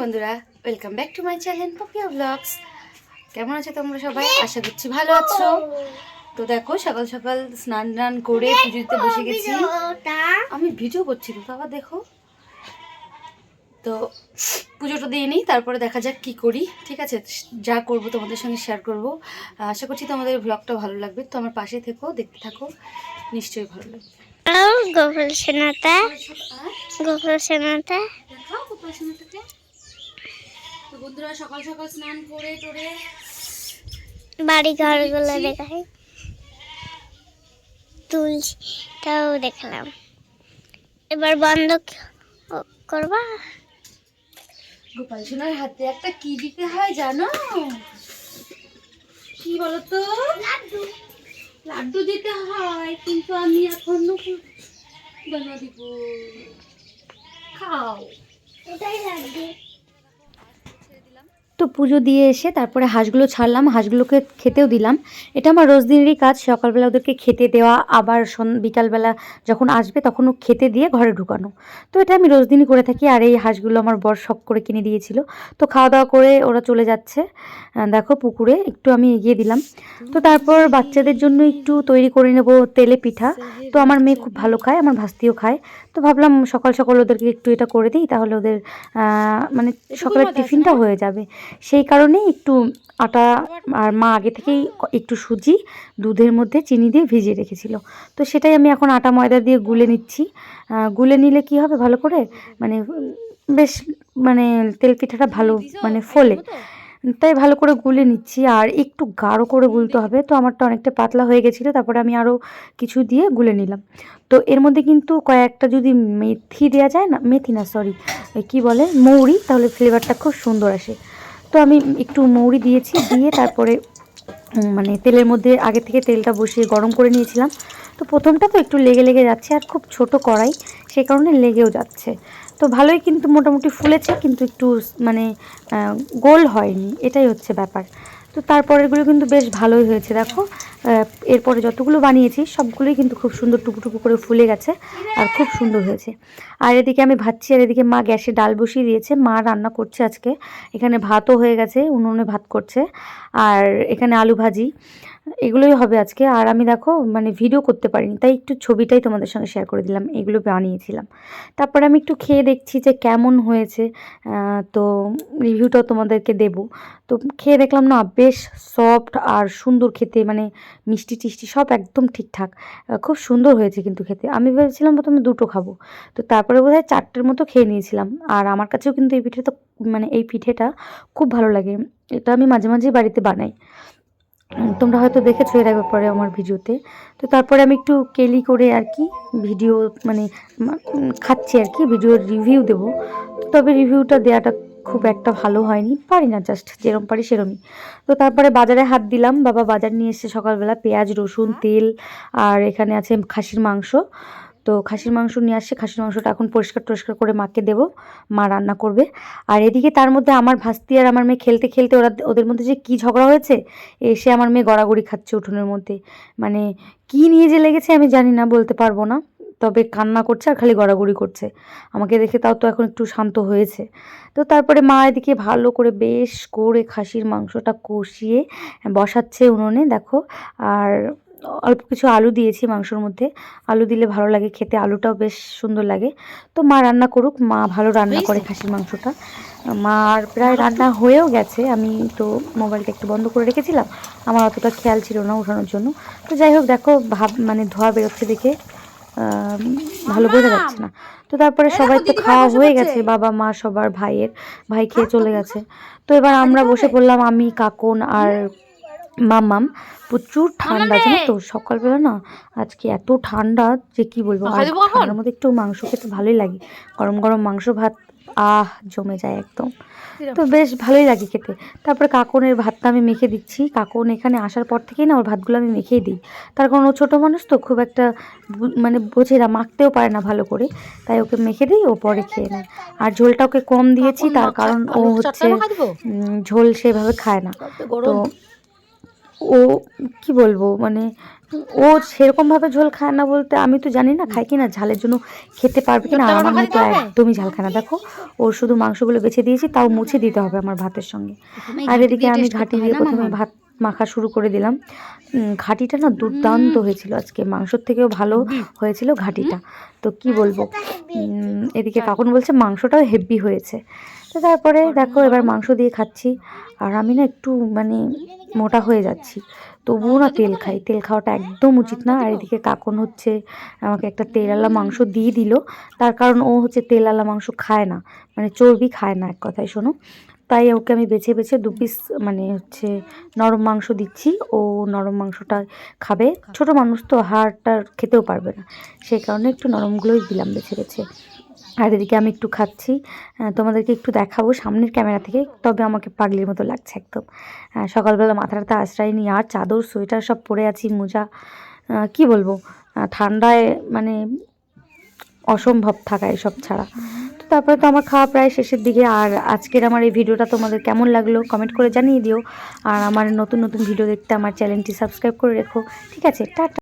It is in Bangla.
বন্ধুরা welcome back to my channel Papiya vlogs কেমন আছো তোমরা সবাই? আশা করছি ভালো আছো। তো দেখো সকাল সকাল স্নান টান করে পুজোতে বসে গেছি। আমি ভিডিও করছি তো বাবা দেখো। তো পুজোটা দিয়ে নিই তারপরে দেখা যাক কি করি। ঠিক আছে যা করব তোমাদের সঙ্গে শেয়ার করব। আশা করছি তোমাদের ব্লগটা ভালো লাগবে। তো আমার পাশে থেকো দেখতে থাকো। নিশ্চয়ই ভালো লাগবে। গোকুল সেনাটা গোকুল সেনাটা গোপাল সোনাটাকে বন্ধুরা সকাল সকাল স্নান করে টোরে বাড়ি ঘরগুলো দেখাই। তুলসীটাও দেখলাম। এবার বন্ধ করবা? গোপাল সোনার হাতে একটা কি দিতে হয় জানো? কি বলতো? লাড্ডু। লাড্ডু দিতে হয় কিন্তু আমি এখন বানা দিব খাও। ওটাই লাগবে তো পুজো দিয়ে এসে তারপরে হাঁসগুলো ছাড়লাম, হাঁসগুলোকে খেতেও দিলাম। এটা আমার রোজ দিনেরই কাজ, সকালবেলা ওদেরকে খেতে দেওয়া, আবার বিকালবেলা যখন আসবে তখনও খেতে দিয়ে ঘরে ঢুকানো। তো এটা আমি রোজ দিনই করে থাকি, আর এই হাঁসগুলো আমার বর শখ করে কিনে দিয়েছিল। তো খাওয়া দাওয়া করে ওরা চলে যাচ্ছে। দেখো পুকুরে, একটু আমি এগিয়ে দিলাম। তো তারপর বাচ্চাদের জন্য একটু তৈরি করে নেব তেলে পিঠা। তো আমার মেয়ে খুব ভালো খায়, আমার ভাস্তিও খায়। তো ভাবলাম সকাল সকাল ওদেরকে একটু এটা করে দিই তাহলে ওদের মানে সকালের টিফিনটা হয়ে যাবে। সেই কারণেই একটু আটা আর মা আগে থেকেই একটু সুজি দুধের মধ্যে চিনি দিয়ে ভিজিয়ে রেখেছিল। তো সেটাই আমি এখন আটা ময়দা দিয়ে গুলে নিচ্ছি। গুলে নিলে কি হবে ভালো করে? মানে বেশ মানে তেল পিঠাটা ভালো মানে ফোলে। তাই ভালো করে গুলে নিচ্ছি। আর একটু গাঢ় করে গুলতে হবে। তো আমারটা অনেকটা পাতলা হয়ে গেছিল, তারপরে আমি আরও কিছু দিয়ে গুলে নিলাম। তো এর মধ্যে কিন্তু কয়েকটা যদি মেথি দেওয়া যায় না, মেথি না সরি কি বলে, মৌরি, তাহলে ফ্লেভারটা খুব সুন্দর আসে। তো আমি একটু মৌরি দিয়েছি, দিয়ে তারপরে মানে তেলের মধ্যে আগে থেকে তেলটা বসিয়ে গরম করে নিয়েছিলাম। তো প্রথমটা তো একটু লেগে লেগে যাচ্ছে, আর খুব ছোট কড়াই সেই কারণে লেগেও যাচ্ছে। তো ভালোই কিন্তু মোটামুটি ফুলেছে, কিন্তু একটু মানে গোল হয়নি, এটাই হচ্ছে ব্যাপার। তো তারপরেরগুলো কিন্তু বেশ ভালোই হয়েছে, দেখো। এরপরে যতগুলো বানিয়েছি, সবগুলোই কিন্তু খুব সুন্দর টুকু করে ফুলে গেছে, আর খুব সুন্দর হয়েছে। আর এদিকে আমি ভাবছি আর এদিকে মা গ্যাসে ডাল বসিয়ে দিয়েছে। মা রান্না করছে আজকে। এখানে ভাতও হয়ে গেছে, উনুনে ভাত করছে। আর এখানে আলু ভাজি। এগুলোই হবে আজকে। আর আমি দেখো মানে ভিডিও করতে পারিনি, তাই একটু ছবিটাই তোমাদের সঙ্গে শেয়ার করে দিলাম, এগুলো বানিয়েছিলাম। তারপরে আমি একটু খেয়ে দেখছি যে কেমন হয়েছে তো রিভিউটাও তোমাদেরকে দেব। তো খেয়ে দেখলাম না, বেশ সফট আর সুন্দর খেতে মানে মিষ্টি টিষ্টি সব একদম ঠিকঠাক। খুব সুন্দর হয়েছে কিন্তু খেতে। আমি ভেবেছিলাম প্রথমে দুটো খাব। তো তারপরে বোধহয় চারটের মতো খেয়ে নিয়েছিলাম। আর আমার কাছেও কিন্তু এই পিঠেটা মানে এই পিঠেটা খুব ভালো লাগে। এটা আমি মাঝে মাঝেই বাড়িতে বানাই। তোমরা হয়তো দেখেছ এর আগে পরে আমার ভিডিওতে। তো তারপরে আমি একটু কেলি করে আর কি ভিডিও মানে খাচ্ছি আর কি ভিডিওর রিভিউ দেবো। তবে রিভিউটা দেওয়াটা খুব একটা ভালো হয়নি, পারি না জাস্ট যেরম পারি সেরমই। তো তারপরে বাজারে হাত দিলাম, বাবা বাজার নিয়ে এসেছে সকালবেলা পেঁয়াজ, রসুন, তেল, আর এখানে আছে খাসির মাংস। তো খাসির মাংস নিয়ে আসছে। খাসির মাংসটা এখন পরিষ্কার টরিষ্কার করে মাকে দেবো। মা রান্না করবে। আর এদিকে তার মধ্যে আমার ভাস্তি আর আমার মেয়ে খেলতে খেলতে ওরা ওদের মধ্যে যে কী ঝগড়া হয়েছে এসে আমার মেয়ে গড়াগড়ি খাচ্ছে উঠোনের মধ্যে। মানে কি নিয়ে যে লেগেছে আমি জানি না, বলতে পারব না। তবে কান্না করছে আর খালি গড়াগড়ি করছে। আমাকে দেখে তাও তো এখন একটু শান্ত হয়েছে। তো তারপরে মা এদিকে ভালো করে বেশ করে খাসির মাংসটা কষিয়ে বসাচ্ছে উনুনে, দেখো। আর অল্প কিছু আলু দিয়েছি মাংসর মধ্যে। আলু দিলে ভালো লাগে খেতে আলুটাও বেশ সুন্দর লাগে। তো মা রান্না করুক মা ভালো রান্না করে খাসির মাংসটা। মার প্রায় রান্না হয়েও গেছে আমি তো মোবাইলটা একটু বন্ধ করে রেখেছিলাম। আমার অতটা খেয়াল ছিল না উঠানোর জন্য। তো যাই হোক দেখো ভাব মানে ধোয়া বেরোচ্ছে দেখে ভালো বোঝা যাচ্ছে না। তো তারপরে সবাই তো খাওয়া হয়ে গেছে বাবা মা সবার ভাইয়ের ভাই খেয়ে চলে গেছে। তো এবার আমরা বসে পড়লাম আমি কাকন আর মামাম প্রচুর ঠান্ডা জানো তো? সকালবেলা না আজকে এত ঠান্ডা যে কি বলব? ঠান্ডার মধ্যে একটু মাংস খেতে ভালোই লাগে। গরম গরম মাংস ভাত আহ জমে যায় একদম। তো বেশ ভালোই লাগে খেতে। তারপরে কাকনের ভাতটা আমি মেখে দিচ্ছি। কাকন এখানে আসার পর থেকেই না ওর ভাতগুলো আমি মেখেই দিই। তার কারণ ও ছোটো মানুষ তো খুব একটা মানে বোঝে না মাখতেও পারে না ভালো করে। তাই ওকে মেখে দিই ও পরে খেয়ে নেয়। আর ঝোলটা ওকে কম দিয়েছি তার কারণ ও হচ্ছে ঝোল সেভাবে খায় না। তো ও কি বলব মানে ও সেরকমভাবে ঝোল খায় না বলতে আমি তো জানি না খায় কি না ঝালের জন্য খেতে পারবে কিনা আমার মতো একদমই ঝাল খায় না। দেখো ওর শুধু মাংসগুলো বেছে দিয়েছি তাও মুছে দিতে হবে আমার ভাতের সঙ্গে। আর এদিকে আমি ঘাটি দিয়ে প্রথমে ভাত মাখা শুরু করে দিলাম। ঘাটিটা না দুর্দান্ত হয়েছিল আজকে। মাংসর থেকেও ভালো হয়েছিল ঘাটিটা। তো কি বলব? এদিকে কাকুন বলছে মাংসটাও হেভি হয়েছে। তো তারপরে দেখো এবার মাংস দিয়ে খাচ্ছি। আর আমি না একটু মানে মোটা হয়ে যাচ্ছি। তবুও না তেল খাই। তেল খাওয়াটা একদম উচিত না। আর এদিকে কাকুন হচ্ছে আমাকে একটা তেলালা মাংস দিয়ে দিল। তার কারণ ও হচ্ছে তেলালা মাংস খায় না। মানে চর্বি খায় না এক কথায় শোনো। তাই ওকে আমি বেছে বেছে দু পিস মানে হচ্ছে নরম মাংস দিচ্ছি। ও নরম মাংসটা খাবে। ছোট মানুষ তো হাড়টা খেতেও পারবে না। সেই কারণে একটু নরমগুলোই দিলাম বেছে বেছে। আর এদিকে আমি একটু খাচ্ছি। তোমাদেরকে একটু দেখাবো সামনের ক্যামেরা থেকে, তবে আমাকে পাগলির মতো লাগছে একদম। সকালবেলা মাথাটাতে আশ্রয় নিই আর চাদর, সোয়েটার সব পরে আছি, মোজা কি বলব? ঠান্ডায় মানে অসম্ভব থাকা এসব ছাড়া। তারপরে তো আমার খাওয়া প্রায় শেষের দিকে। আর আজকের আমার এই ভিডিওটা তোমাদের কেমন লাগল কমেন্ট করে জানিয়ে দিও। আর আমার নতুন নতুন ভিডিও দেখতে আমার চ্যানেলটি সাবস্ক্রাইব করে রেখো। ঠিক আছে, টাটা।